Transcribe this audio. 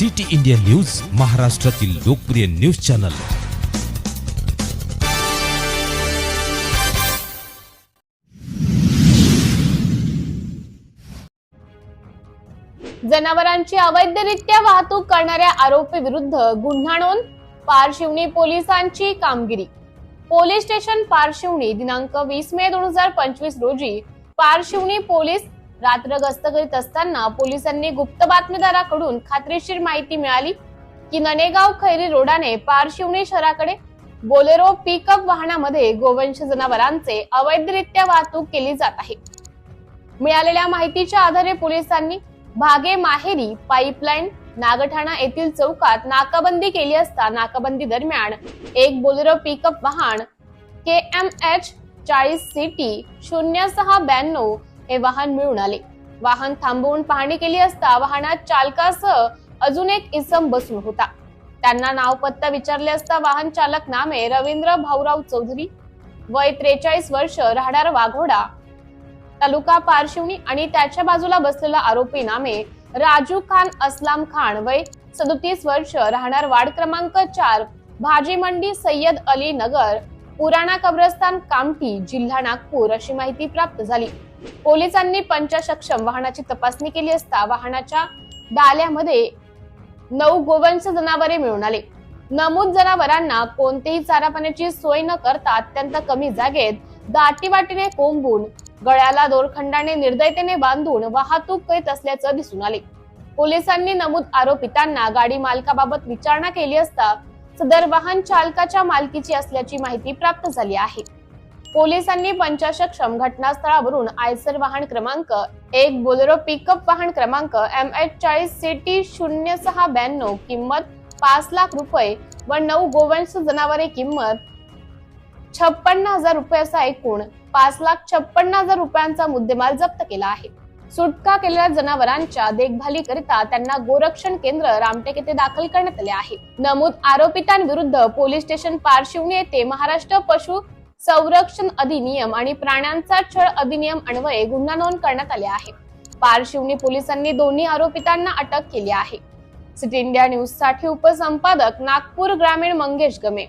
City India news महाराष्ट्रातील लोकप्रिय news channel. जनावरांची अवैधरित्या वाहतूक करणाऱ्या आरोपी विरुद्ध गुन्हा नोंद पारशिवनी पोलिसांची कामगिरी. पोलीस स्टेशन पारशिवनी दिनांक वीस मे दोन हजार पंचवीस रोजी पारशिवनी पोलीस रात्र गस्त करीत असताना पोलिसांनी गुप्त बातमीदाराकडून खात्रीशीर माहिती मिळाली की ननेगाव खैरी रोडाने पारशिवणी शहराकडे बोलेरो पिकअप वाहनामध्ये गोवंश जनावरांचे अवैधरित्या वाहतूक केली जात आहे. मिळालेल्या माहितीच्या आधारे पोलिसांनी भागे माहेरी पाईपलाईन नागठाणा येथील चौकात नाकाबंदी केली असता नाकाबंदी दरम्यान एक बोलेरो पिकअप वाहन के एम एच चाळीस सिटी शून्य सहा ब्याण्णव हे वाहन मिळून आले. वाहन थांबवून पाहणी केली असता वाहनात चालकासह अजून एक इसम बसून होता. त्यांना नाव पत्ता विचारले असता वाहन चालक नामे रवींद्र भाऊराव चौधरी वय त्रेचाळीस वर्ष राहणार वाघोडा तालुका पारशिवणी आणि त्याच्या बाजूला बसलेला आरोपी नामे राजू खान असलाम खान वय सदोतीस वर्ष राहणार वार्ड क्रमांक चार भाजी मंडी सय्यद अली नगर पुराणा कब्रस्तान कामठी जिल्हा नागपूर अशी माहिती प्राप्त झाली. पोलिसांनी पंचसक्षम वाहनाची तपासणी केली असता वाहनाच्या डाल्यामध्ये नऊ गोवंश जनावरे मिळून आले. नमूद जनावरांना कोणतेही चारा पाण्याची सोय न करता अत्यंत कमी जागेत दाटीवाटीने कोंबून गळ्याला दोरखंडाने निर्दयतेने बांधून वाहतूक करीत असल्याचं दिसून आले. पोलिसांनी नमूद आरोपितांना गाडी मालकाबाबत विचारणा केली असता सदर वाहन चालकाच्या मालकीची असल्याची माहिती प्राप्त झाली आहे. पोलिसांनी पंचाशक्षम घटनास्थळावरून आयसर वाहन क्रमांक एक बोलेरो पिकअप वाहन क्रमांक एम एच चाळीस सिटी शून्य सहा ब्याण्णव किंमत पाच लाख रुपये व नऊ गोवंश जनावरे किंमत छप्पन्न हजार रुपये असा एकूण पाच लाख छप्पन्न हजार रुपयांचा मुद्देमाल जप्त केला आहे. सुटका केलेल्या जनावरांच्या देखभालीकरिता त्यांना गोरक्षण केंद्र रामटेक येथे दाखल करण्यात आले आहे. नमूद आरोपितांविरुद्ध पोलीस स्टेशन पारशिवणी येथे महाराष्ट्र पशु संरक्षण अधिनियम आणि प्राण्यांचा छळ अधिनियम अन्वये गुन्हा नोंद करण्यात आले आहे. पारशिवनी पोलिसांनी दोन्ही आरोपितांना अटक केली आहे. सिटी इंडिया न्यूजसाठी उपसंपादक नागपूर ग्रामीण मंगेश गमे.